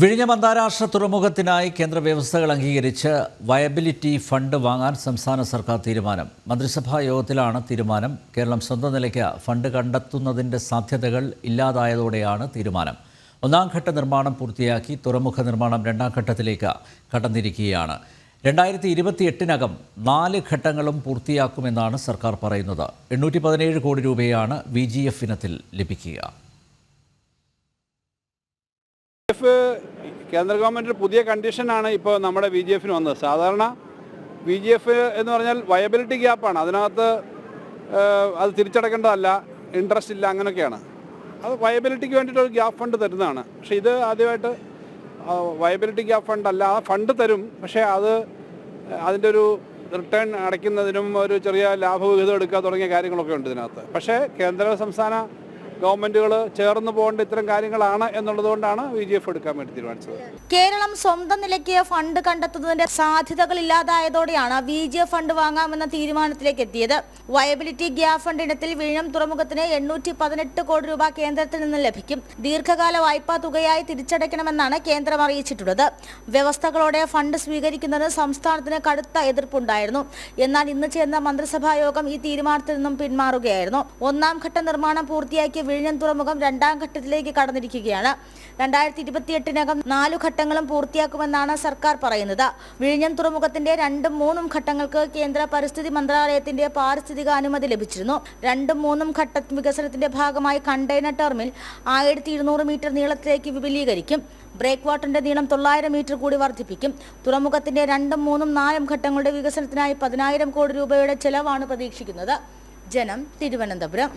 വിഴിഞ്ഞം അന്താരാഷ്ട്ര തുറമുഖത്തിനായി കേന്ദ്ര വ്യവസ്ഥകൾ അംഗീകരിച്ച് വയബിലിറ്റി ഫണ്ട് വാങ്ങാൻ സംസ്ഥാന സർക്കാർ തീരുമാനം. മന്ത്രിസഭാ യോഗത്തിലാണ് തീരുമാനം. കേരളം സ്വന്തം നിലയ്ക്ക് ഫണ്ട് കണ്ടെത്തുന്നതിന്റെ സാധ്യതകൾ ഇല്ലാതായതോടെയാണ് തീരുമാനം. ഒന്നാം ഘട്ട നിർമ്മാണം പൂർത്തിയാക്കി തുറമുഖ നിർമ്മാണം രണ്ടാം ഘട്ടത്തിലേക്ക് കടന്നിരിക്കുകയാണ്. രണ്ടായിരത്തി ഇരുപത്തിയെട്ടിനകം നാല് ഘട്ടങ്ങളും പൂർത്തിയാക്കുമെന്നാണ് സർക്കാർ പറയുന്നത്. എണ്ണൂറ്റി പതിനേഴ് കോടി രൂപയാണ് വി ജി എഫ് ഇനത്തിൽ ലഭിക്കുക. എഫ് കേന്ദ്ര ഗവൺമെന്റ് പുതിയ കണ്ടീഷനാണ് ഇപ്പോൾ നമ്മുടെ വി ജി എഫിന് വന്നത്. സാധാരണ വി ജി എഫ് എന്ന് പറഞ്ഞാൽ വയബിലിറ്റി ഗ്യാപ്പാണ്. അതിനകത്ത് അത് തിരിച്ചടക്കേണ്ടതല്ല ഇൻട്രസ്റ്റ് ഇല്ല അങ്ങനെയൊക്കെയാണ്. അത് വയബിലിറ്റിക്ക് വേണ്ടിയിട്ട് ഒരു ഗ്യാപ്പ് ഫണ്ട് തരുന്നതാണ്. പക്ഷേ ഇത് ആദ്യമായിട്ട് വയബിലിറ്റി ഗ്യാപ്പ് ഫണ്ട് അല്ല ആ ഫണ്ട് തരും. പക്ഷേ അത് അതിന്റെ ഒരു റിട്ടേൺ അടയ്ക്കുന്നതിനും ഒരു ചെറിയ ലാഭവിഹിതം എടുക്കുക തുടങ്ങിയ കാര്യങ്ങളൊക്കെ ഉണ്ട് ഇതിനകത്ത്. പക്ഷേ കേന്ദ്ര സംസ്ഥാന ഗവൺമെന്റുകൾ ചേർന്ന് പോകേണ്ട ഇത്തരം കാര്യങ്ങളാണ് എന്നുള്ളതുകൊണ്ടാണ് വി ജി എഫ് എടുക്കാൻ വേണ്ടി തീരുമാനിച്ചത്. കേരളം സ്വന്തം നിലയ്ക്ക് ഫണ്ട് കണ്ടെത്തുന്നതിന്റെ സാധ്യതകൾ ഇല്ലാതായതോടെയാണ് വി ജി എഫ് ഫണ്ട് വാങ്ങാമെന്ന തീരുമാനത്തിലേക്ക് എത്തിയത്. വയബിലിറ്റി ഗ്യാപ് ഫണ്ട് ഇനത്തിൽ വിഴിഞ്ഞം തുറമുഖത്തിന് എണ്ണൂറ്റി പതിനെട്ട് കോടി രൂപ കേന്ദ്രത്തിൽ നിന്ന് ലഭിക്കും. ദീർഘകാല വായ്പാ തുകയായി തിരിച്ചടയ്ക്കണമെന്നാണ് കേന്ദ്രം അറിയിച്ചിട്ടുള്ളത്. വ്യവസ്ഥകളോടെ ഫണ്ട് സ്വീകരിക്കുന്നതിന് സംസ്ഥാനത്തിന് കടുത്ത എതിർപ്പുണ്ടായിരുന്നു. എന്നാൽ ഇന്ന് ചേർന്ന മന്ത്രിസഭാ യോഗം ഈ തീരുമാനത്തിൽ നിന്നും പിന്മാറുകയായിരുന്നു. ഒന്നാം ഘട്ട നിർമ്മാണം പൂർത്തിയാക്കിയ വിഴിഞ്ഞം തുറമുഖം രണ്ടാം ഘട്ടത്തിലേക്ക് കടന്നിരിക്കുകയാണ്. രണ്ടായിരത്തി ഇരുപത്തിയെട്ടിനകം നാലു ഘട്ടങ്ങളും പൂർത്തിയാക്കുമെന്നാണ് സർക്കാർ പറയുന്നത്. വിഴിഞ്ഞം തുറമുഖത്തിന്റെ രണ്ടും മൂന്നും ഘട്ടങ്ങൾക്ക് കേന്ദ്ര പരിസ്ഥിതി മന്ത്രാലയത്തിന്റെ പാരിസ്ഥിതിക അനുമതി ലഭിച്ചിരുന്നു. രണ്ടും മൂന്നും ഘട്ട വികസനത്തിന്റെ ഭാഗമായി കണ്ടെയ്നർ ടെർമിൽ ആയിരത്തി മീറ്റർ നീളത്തിലേക്ക് വിപുലീകരിക്കും. ബ്രേക്ക് വാട്ടറിന്റെ നീളം തൊള്ളായിരം മീറ്റർ കൂടി വർദ്ധിപ്പിക്കും. തുറമുഖത്തിന്റെ രണ്ടും മൂന്നും നാലും ഘട്ടങ്ങളുടെ വികസനത്തിനായി പതിനായിരം കോടി രൂപയുടെ ചെലവാണ് പ്രതീക്ഷിക്കുന്നത്. ജനം തിരുവനന്തപുരം.